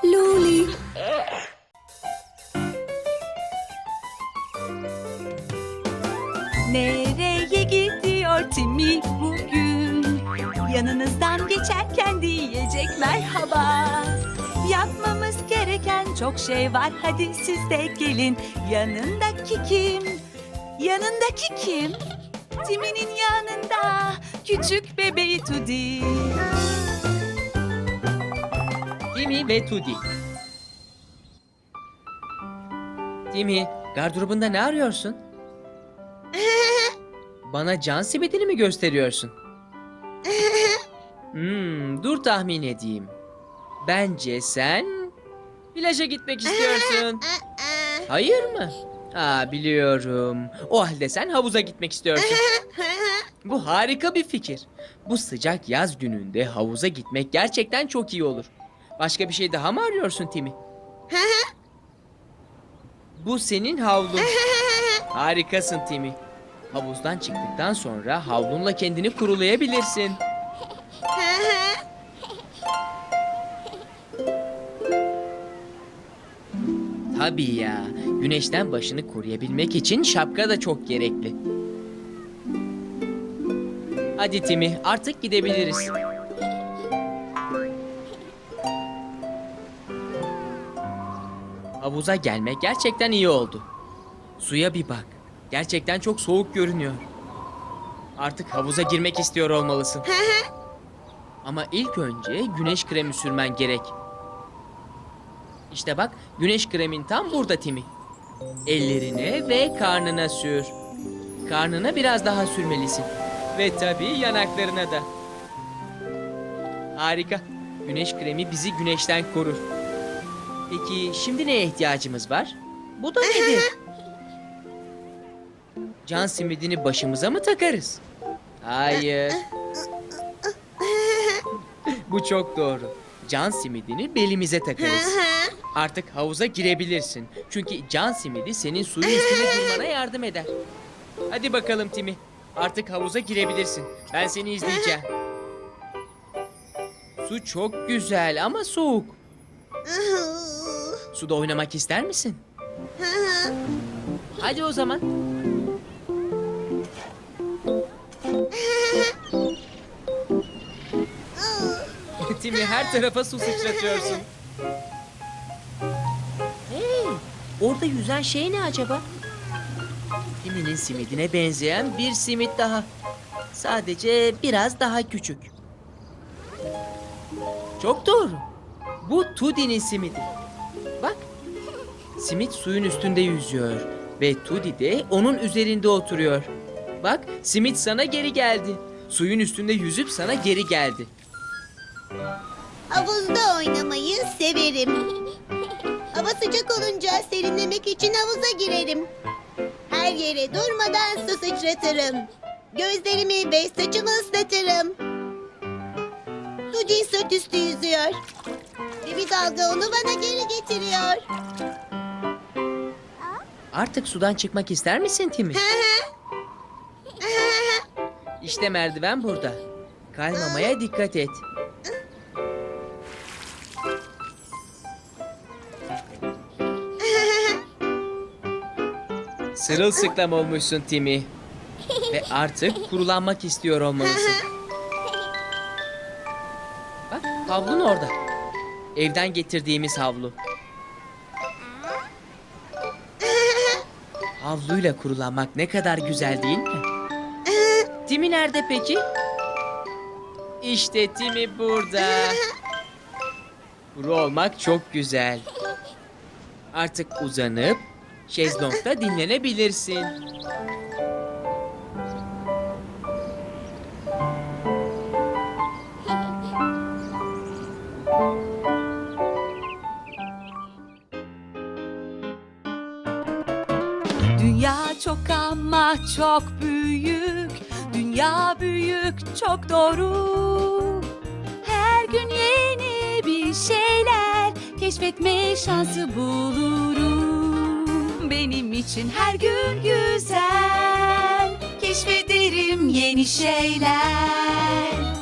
Luli. Nereye gidiyor Timmy bugün? Yanınızdan geçerken diyecek merhaba. Yapmamız gereken çok şey var. Hadi siz de gelin. Yanındaki kim? Yanındaki kim? Timmy'nin yanında küçük bebeği Tudi. Timmy ve Tudi. Timmy, gardırobunda ne arıyorsun? Bana can simidini mi gösteriyorsun? Hmm, dur tahmin edeyim. Bence sen plaja gitmek istiyorsun. Hayır mı? Aa biliyorum. O halde sen havuza gitmek istiyorsun. Bu harika bir fikir. Bu sıcak yaz gününde havuza gitmek gerçekten çok iyi olur. Başka bir şey daha mı arıyorsun Timi? Bu senin havlun. Harikasın Timi. Havuzdan çıktıktan sonra havlunla kendini kurulayabilirsin. Tabii ya. Güneşten başını koruyabilmek için şapka da çok gerekli. Hadi Timi, artık gidebiliriz. Havuza gelmek gerçekten iyi oldu. Suya bir bak. Gerçekten çok soğuk görünüyor. Artık havuza girmek istiyor olmalısın. Ama ilk önce güneş kremi sürmen gerek. İşte bak, güneş kremin tam burada Timi. Ellerine ve karnına sür. Karnına biraz daha sürmelisin. Ve tabii yanaklarına da. Harika. Güneş kremi bizi güneşten korur. Peki şimdi neye ihtiyacımız var? Bu da nedir? Can simidini başımıza mı takarız? Hayır. Bu çok doğru. Can simidini belimize takarız. Artık havuza girebilirsin. Çünkü can simidi senin suyun üstüne durmana yardım eder. Hadi bakalım Timi. Artık havuza girebilirsin. Ben seni izleyeceğim. Su çok güzel ama soğuk. Suda oynamak ister misin? Hadi o zaman. Timi her tarafa su sıçratıyorsun. Hey, orada yüzen şey ne acaba? Timi'nin simidine benzeyen bir simit daha. Sadece biraz daha küçük. Çok doğru. Bu Tudi'nin simidi. Simit suyun üstünde yüzüyor ve Tudi de onun üzerinde oturuyor. Bak, simit sana geri geldi. Suyun üstünde yüzüp sana geri geldi. Havuzda oynamayı severim. Hava sıcak olunca serinlemek için havuza girerim. Her yere durmadan su sıçratırım. Gözlerimi ve saçımı ıslatırım. Tuci sırt üstü yüzüyor. Ve bir dalga onu bana geri getiriyor. Artık sudan çıkmak ister misin Timi? İşte merdiven burada. Kaymamaya dikkat et. Sırılsıklam olmuşsun Timi. Ve artık kurulanmak istiyor olmalısın. Bak havlun orada. Evden getirdiğimiz havlu. Havluyla kurulanmak ne kadar güzel değil mi? Timi nerede peki? İşte Timi burada. Kuru olmak çok güzel. Artık uzanıp şezlongda dinlenebilirsin. Dünya çok ama çok büyük. Dünya büyük çok doğru. Her gün yeni bir şeyler keşfetme şansı bulurum. Benim için her gün güzel. Keşfederim yeni şeyler.